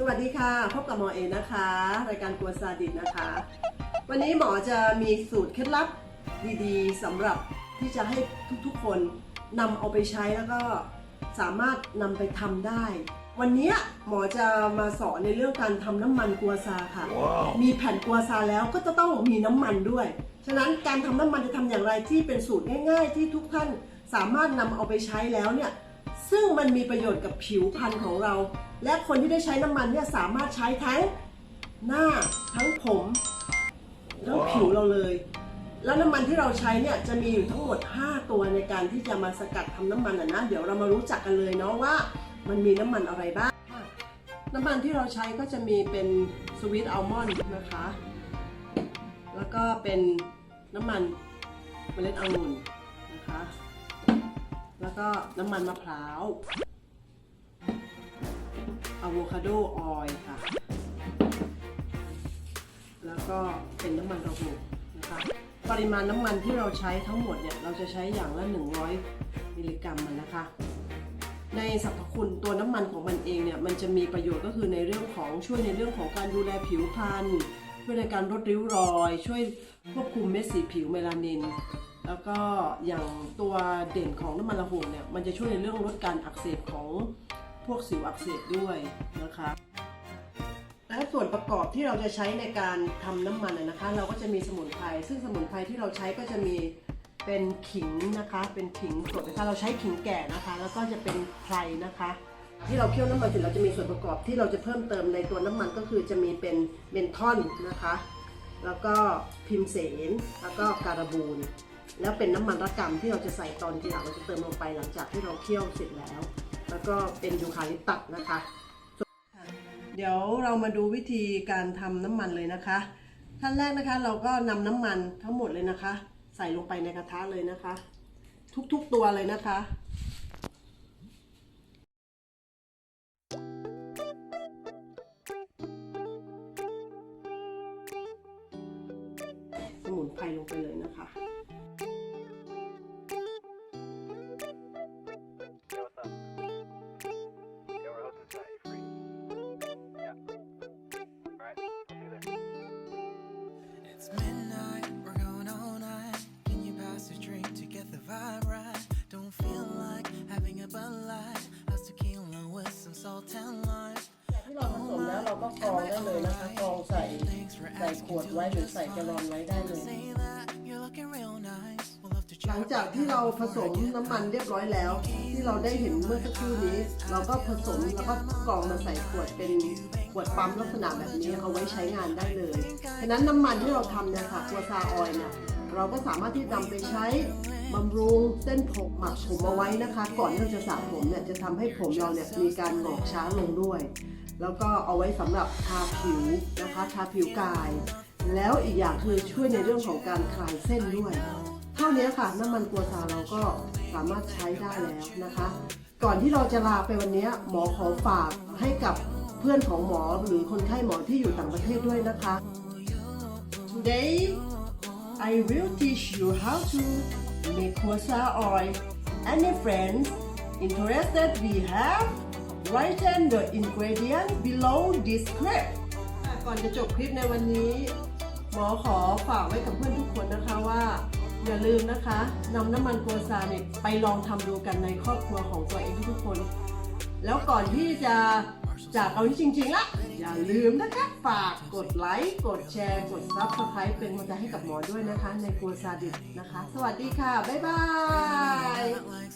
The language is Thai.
สวัสดีค่ะพบกับหมอเอนะคะ รายการกวนซาดิสนะคะ วันนี้หมอจะมีสูตรเคล็ดลับดีๆสำหรับที่จะให้ทุกๆคนนำเอาไปใช้แล้วก็สามารถนำไปทำได้ วันนี้หมอจะมาสอนในเรื่องการทำน้ำมันกัวซาค่ะมีแผ่นกัวซาแล้วก็จะต้องมีน้ำมันด้วย ฉะนั้นการทำน้ำมันจะทำอย่างไรที่เป็นสูตรง่าย ๆ ที่ทุกท่านสามารถนำเอาไปใช้แล้วเนี่ยซึ่งมันมีประโยชน์กับผิวพรรณของเรา และคนที่ได้ใช้น้ำมันเนี่ยสามารถใช้ทั้งหน้าทั้งผมทั้งผิวเราเลย แล้วน้ำมันที่เราใช้เนี่ยจะมีอยู่ทั้งหมด 5 ตัวในการที่จะมาสกัดทำน้ำมันอะนะเดี๋ยวเรามารู้จักกันเลยเนาะว่ามันมีน้ำมันอะไรบ้างน้ำมันที่เราใช้ก็จะมีเป็นสวีทอัลมอนด์นะคะ แล้วก็เป็นน้ำมันเมล็ดองุ่นนะคะ แล้วก็น้ำมันมะพร้าว อะโวคาโดออยล์ค่ะ แล้วก็เป็นน้ำมันระหุนะคะ ปริมาณน้ำมันที่เราใช้ทั้งหมดเนี่ย เราจะใช้อย่างละ 100 มิลลิกรัมมันนะคะ ในสรรพคุณตัวน้ำมันของมันเองเนี่ย มันจะมีประโยชน์ก็คือในเรื่องของช่วยในเรื่องของการดูแลผิวพรรณช่วยในการลดริ้วรอย ช่วยควบคุมเม็ดสีผิวเมลานินแล้วก็อย่างตัวเด่นของน้ำมันระหุ่นเนี่ยมันจะช่วยในเรื่องลดการอักเสบของ พวกสิวอักเสบด้วยนะคะและส่วนประกอบที่เราจะใช้ในการทำน้ำมันนะคะ เราก็จะมีสมุนไพรซึ่งสมุนไพรที่เราใช้ก็จะมีเป็นขิงนะคะ เป็นขิงสดนะคะเราใช้ขิงแก่นะคะ แล้วก็จะเป็นไพรนะคะ ที่เราเคี่ยวน้ำมันเสร็จเราจะมีส่วนประกอบที่เราจะเพิ่มเติมในตัวน้ำมันก็คือจะมีเป็นเบนทอนนะคะ แล้วก็พิมเสนแล้วก็การบูนแล้วเป็นน้ำมันระกำที่เราจะใส่ตอนทีหลังเราจะเติมลงไปหลังจากที่เราเคี่ยวเสร็จแล้ว แล้วก็เป็นยูคาลิปตัสนะคะ เดี๋ยวเรามาดูวิธีการทำน้ำมันเลยนะคะขั้นแรกนะคะเราก็นำน้ำมันทั้งหมดเลยนะคะ ใส่ลงไปในกระทะเลยนะคะ ทุกๆตัวเลยนะคะ เราก็กรองได้เลยนะคะกรองใส่ใส่ขวดไว้หรือใส่แกลลอนไว้ได้เลย หลังจากที่เราผสมน้ำมันเรียบร้อยแล้ว ที่เราได้เห็นเมื่อสักครู่นี้ เราก็ผสมแล้วก็กรองมาใส่ขวดเป็นขวดปั๊มลักษณะแบบนี้เอาไว้ใช้งานได้เลยฉะนั้นน้ำมันที่เราทำเนี่ยค่ะตัวซาออยเนี่ยเราก็สามารถที่นำไปใช้บำรุงเส้นผมหมักผมเอาไว้นะคะ ก่อนที่เราจะสระผมเนี่ยจะทำให้ผมเราเนี่ยมีการหงอกช้าลงด้วย แล้วก็เอาไว้สำหรับทาผิวนะคะทาผิวกาย แล้วอีกอย่างคือช่วยในเรื่องของการคลายเส้นด้วยเท่านี้ค่ะน้ำมันกัวซาเราก็สามารถใช้ได้แล้วนะคะ ก่อนที่เราจะลาไปวันนี้หมอขอฝากให้กับเพื่อนของหมอหรือคนไข้หมอที่อยู่ต่างประเทศด้วยนะคะ Today I will teach you how to make kosa oil. Any friends interested we have write in the ingredient below this clip ก่อนจะจบคลิปในวันนี้ หมอขอฝากไว้กับเพื่อนทุกคนนะคะว่า อย่าลืมนะคะนำน้ำมันกัวซาเนี่ยไปลองทำดูกันในครอบครัวของตัวเองทุกคน แล้วก่อนที่จะจากเอาที่จริงๆละอย่าลืมนะคะ ฝากกดไลค์ กดแชร์ กดซับสไครป์เป็นกำลังใจให้กับหมอด้วยนะคะ ในกัวซาดิสนะคะ สวัสดีค่ะ บ๊ายบาย